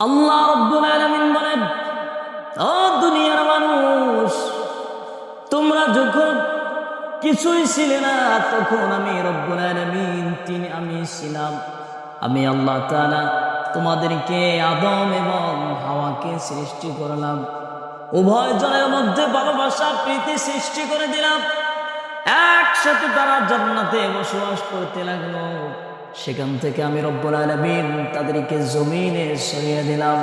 আল্লাহ আলামিন বলেন, ও দুনিয়ার মানুষ, তোমরা যখন কিছুই ছিলে না, তখন আমি রব্বুল আলামিন, তিনি আমি ছিলাম। আমি আল্লাহ তাআলা তোমাদেরকে আদম এবং হাওয়াকে সৃষ্টি করলাম। উভয় জনের মধ্যে ভালোবাসা, প্রীতি সৃষ্টি করে দিলাম। একসাথে তারা জান্নাতে বসবাস করতে লাগল। সেখান থেকে আমি রব্বুল আলামিন তাদেরকে জমিনে সরিয়ে দিলাম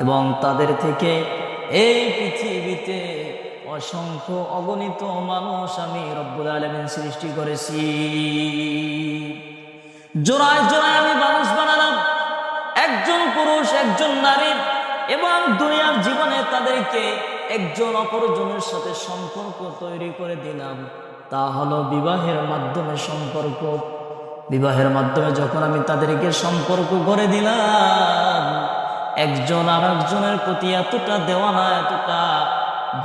এবং তাদের থেকে এই পৃথিবীতে অসংখ্য অগণিত মানুষ আমি রব্বুল আলামিন সৃষ্টি করেছি। জোড়ায় জোড়ায় আমি মানুষ বানালাম, একজন পুরুষ, একজন নারী এবং দুনিয়ার জীবনে তাদেরকে একজন অপরজনের সাথে সম্পর্ক তৈরি করে দিলাম। তা হলো বিবাহের মাধ্যমে সম্পর্ক। বিবাহের মাধ্যমে যখন আমি তাদেরকে সম্পর্ক করে দিলাম, একজন আর একজনের প্রতি এতটা দেওয়ানা, এতটা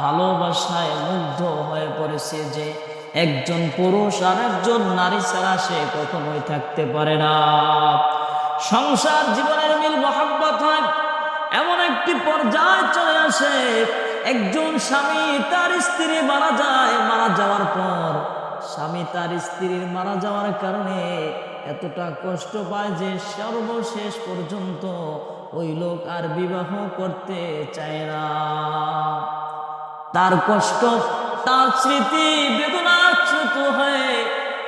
ভালোবাসায় মুগ্ধ হয়ে পড়েছে যে একজন পুরুষ আর একজন নারী ছাড়া সে কখনোই থাকতে পারে না। সংসার জীবনের মিল মহাব্বত হয়, এমন একটি পর্যায়ে চলে আসে, একজন স্বামী তার স্ত্রী মারা যায়, মারা যাওয়ার পর স্বামী তার স্ত্রীর মারা যাওয়ার কারণে এতটা কষ্ট পায় যে সর্বশেষ পর্যন্ত ওই লোক আর বিবাহ করতে চায় না। তার কষ্ট, তার স্মৃতি বেদনাচ্যুত হয়ে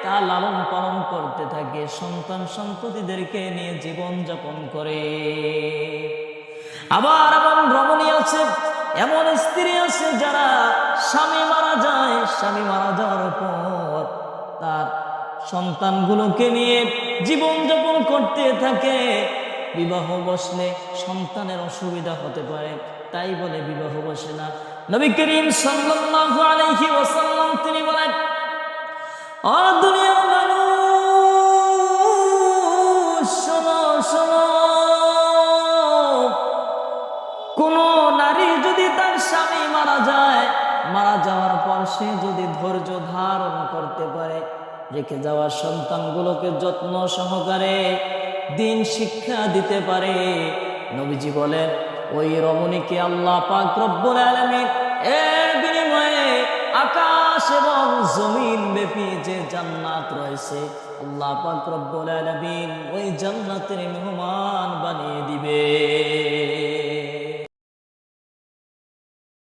তা লালন পালন করতে থাকে সন্তান সন্ততিদেরকে নিয়ে জীবন যাপন করে। আবার এমন রমণী আছে, এমন স্ত্রী আছে যারা স্বামী মারা যায় স্বামী মারা যাওয়ার পর তার সন্তানগুলোকে নিয়ে জীবন যাপন করতে থাকে। বিবাহ বসলে সন্তানের অসুবিধা হতে পারে, তাই বলে বিবাহ বসে না। নবী করিম সাল্লাল্লাহু আলাইহি তিনি বলেন কোন নারী যদি তার স্বামী মারা যায় মারা যাওয়ার পর সে যদি ধৈর্য ধারণ করতে পারে, রেখে যাওয়া সন্তানগুলোকে যত্ন সহকারে দিন শিক্ষা দিতে পারে। নবীজি বলে ওই রমণীকে আল্লাহ পাক রব্বুল আলামিন এর বিনিময়ে আকাশ এবং জমিন ব্যাপী যে জান্নাত রয়েছে, আল্লাহ পাক আলামিন ওই জান্নাতের মেহমান